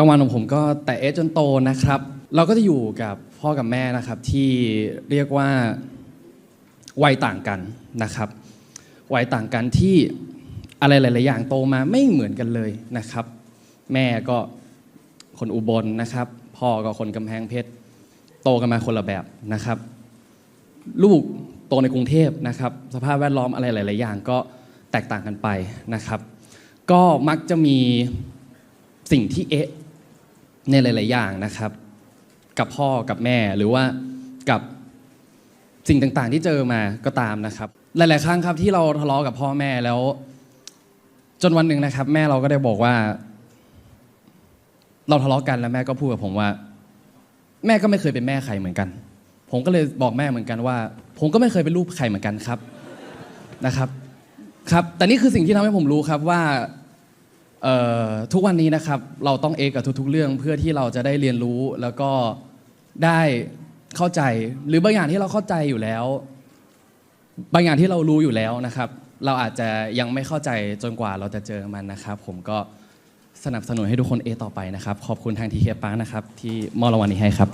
รางวัลของผมก็แต่เอสจนโตนะครับ เราก็จะอยู่กับพ่อกับแม่นะครับที่เรียกว่าวัยต่างกันนะครับวัยต่างกันที่อะไรหลาย ๆ อย่างโตมาไม่เหมือนกันเลยนะครับ แม่ก็คนอุบลนะครับ พ่อก็คนกำแพงเพชรโตกันมาคนละแบบนะครับ ลูกโตในกรุงเทพนะครับ สภาพแวดล้อมอะไรหลาย ๆ อย่างก็แตกต่างกันไปนะครับ ก็มักจะมีสิ่งที่เอ๊ะ ในหลาย ๆ อย่างนะครับ กับพ่อกับแม่หรือว่ากับสิ่งต่าง ๆ ที่เจอมาก็ตามนะครับ หลาย ๆ ครั้งครับที่เราทะเลาะกับพ่อแม่แล้ว จนวันหนึ่งนะครับ แม่เราก็ได้บอกว่า เราทะเลาะกันแล้วแม่ก็พูดกับผมว่า แม่ก็ไม่เคยเป็นแม่ใครเหมือนกัน ผมก็เลยบอกแม่เหมือนกันว่า ผมก็ไม่เคยเป็นลูกใครเหมือนกันครับนะครับ ครับ แต่นี่คือสิ่งที่ทำให้ผมรู้ครับว่า ทุกวันนี้นะครับเราต้องเอกกับทุก ๆ เรื่องเพื่อที่เราจะได้เรียนรู้แล้วก็ได้เข้าใจหรือบางอย่างที่เราเข้าใจอยู่แล้ว บางอย่างที่เรารู้อยู่แล้วนะครับ เราอาจจะยังไม่เข้าใจจนกว่าเราจะเจอมันนะครับ ผมก็สนับสนุนให้ทุกคนเอต่อไปนะครับ ขอบคุณทางทีเคปังนะครับ ที่มอบรางวัลนี้ให้ครับ